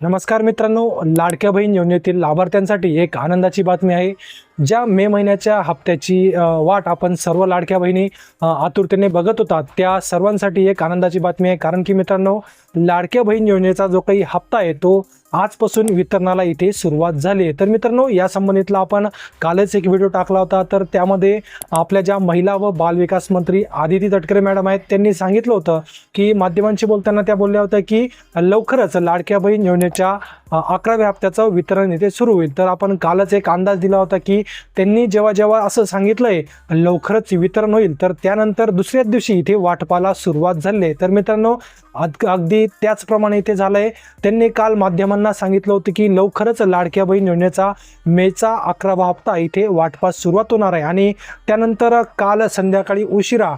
नमस्कार मित्रांनो लाडक्या बहीण योजनेतील लाभार्थ्यांसाठी एक आनंदाची बातमी आहे. ज्या मे महिन्याच्या हप्त्याची वाट आपण सर्व लाडक्या बहिणी आतुरतेने बघत होता त्या सर्वांसाठी एक आनंदाची बातमी आहे. कारण की मित्रांनो लाडक्या बहीण योजनेचा जो काही हप्ता आहे तो आजपासून वितरणाला इथे सुरुवात झाली आहे. तर मित्रांनो या संबंधितला आपण कालच एक व्हिडिओ टाकला होता. तर त्यामध्ये आपल्या ज्या महिला व बालविकास मंत्री आदिती तटकरे मॅडम आहेत त्यांनी सांगितलं होतं की माध्यमांशी बोलताना त्या बोलल्या होत्या की लवकरच लाडक्या बहीण योजनेच्या अकराव्या हप्त्याचं वितरण इथे सुरू होईल. तर आपण कालच एक अंदाज दिला होता की त्यांनी जेव्हा जेव्हा असं सांगितलंय लवकरच वितरण होईल. तर त्यानंतर दुसऱ्याच दिवशी इथे वाटपाला सुरुवात झाली. आहे तर मित्रांनो अग- अगदी त्याचप्रमाणे इथे झालंय. त्यांनी काल माध्यमांना सांगितलं होतं की लवकरच लाडक्या बहीण योजनेचा मेचा अकरावा हप्ता इथे वाटपास सुरुवात होणार आहे. आणि त्यानंतर काल संध्याकाळी उशिरा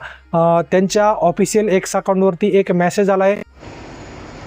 त्यांच्या ऑफिशियल एक्स अकाउंटवरती एक मेसेज आला आहे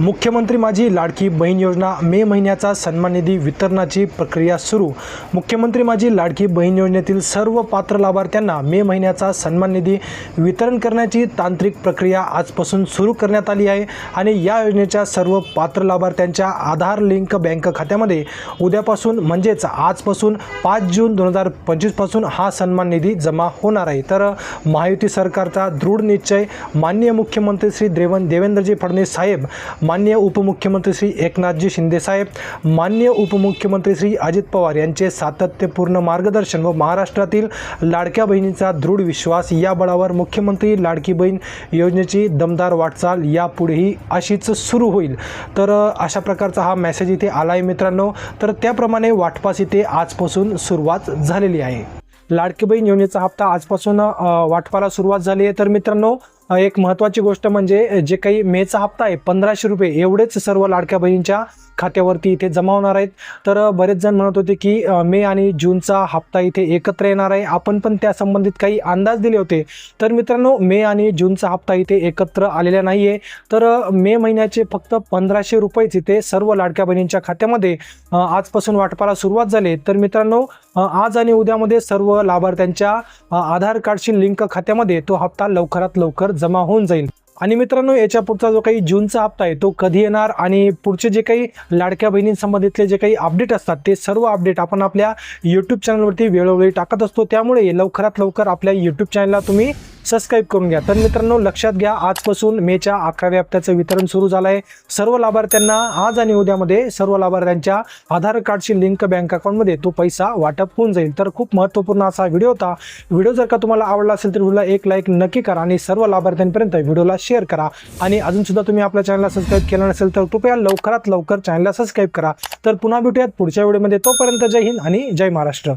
मुख्यमंत्री माझी लाडकी बहीण योजना मे महिन्याचा सन्मान निधी वितरणाची प्रक्रिया सुरू. मुख्यमंत्री माझी लाडकी बहीण योजनेतील सर्व पात्र लाभार्थ्यांना मे महिन्याचा सन्मान निधी वितरण करण्याची तांत्रिक प्रक्रिया आजपासून सुरू करण्यात आली आहे आणि या योजनेच्या सर्व पात्र लाभार्थ्यांच्या आधार लिंक बँक खात्यामध्ये उद्यापासून म्हणजेच आजपासून पाच जून दोन हजार पंचवीसपासून हा सन्मान निधी जमा होणार आहे. तर महायुती सरकारचा दृढ निश्चय माननीय मुख्यमंत्री श्री देवन देवेंद्रजी फडणवीस साहेब माननीय उपमुख्यमंत्री श्री एकनाथजी शिंदेसाहेब मान्य उपमुख्यमंत्री श्री अजित पवार यांचे सातत्यपूर्ण मार्गदर्शन व महाराष्ट्रातील लाडक्या बहिणीचा दृढ विश्वास या बळावर मुख्यमंत्री लाडकी बहीण योजनेची दमदार वाटचाल यापुढेही अशीच सुरू होईल. तर अशा प्रकारचा हा मेसेज इथे आला आहे मित्रांनो. तर त्याप्रमाणे वाटपास इथे आजपासून सुरुवात झालेली आहे. लाडकी बहीण योजनेचा हप्ता आजपासून वाटपाला सुरुवात झाली आहे. तर मित्रांनो एक महत्त्वाची गोष्ट म्हणजे जे काही मेचा हप्ता आहे पंधराशे रुपये एवढेच सर्व लाडक्या बहिणींच्या खात्यावरती इथे जमा होणार आहेत. तर बरेच जण म्हणत होते की मे आणि जूनचा हप्ता इथे एकत्र येणार आहे. आपण पण त्या संबंधित काही अंदाज दिले होते. तर मित्रांनो मे आणि जूनचा हप्ता इथे एकत्र आलेला नाही आहे तर मे महिन्याचे फक्त पंधराशे रुपयेच इथे सर्व लाडक्या बहिणींच्या खात्यामध्ये आजपासून वाटपाला सुरुवात झाली तर मित्रांनो आज आणि उद्यामध्ये सर्व लाभार्थ्यांच्या आधार कार्डशी लिंक खात्यामध्ये तो हप्ता लवकरात लवकर जमा होऊन जाईल. आणि मित्रांनो याच्या पुढचा जो काही जूनचा हप्ता आहे तो कधी येणार? आणि पुढचे जे काही लाडक्या बहिणींसंबंधितले जे काही अपडेट असतात ते सर्व अपडेट आपण आपल्या यूट्यूब चॅनलवरती वेळोवेळी टाकत असतो. त्यामुळे लवकरात लवकर आपल्या यूट्यूब चॅनलला तुम्ही सबस्क्राईब करून घ्या. तर मित्रांनो लक्षात घ्या आजपासून मेच्या अकराव्या हप्त्याचं वितरण सुरू झालं आहे सर्व लाभार्थ्यांना आज आणि उद्यामध्ये सर्व लाभार्थ्यांच्या आधार कार्डशी लिंक बँक अकाउंटमध्ये. तो पैसा वाटप होऊन जाईल. तर खूप महत्त्वपूर्ण असा व्हिडिओ होता. व्हिडिओ जर का तुम्हाला आवडला असेल तर व्हिडिओला एक लाईक नक्की करा आणि सर्व लाभार्थ्यांपर्यंत व्हिडिओला शेअर करा. आणि अजूनसुद्धा तुम्ही आपल्या चॅनलला सबस्क्राईब केलं नसेल तर कृपया लवकरात लवकर चॅनलला सबस्क्राईब करा. तर पुन्हा भेटूयात पुढच्या व्हिडिओमध्ये तोपर्यंत जय हिंद आणि जय महाराष्ट्र.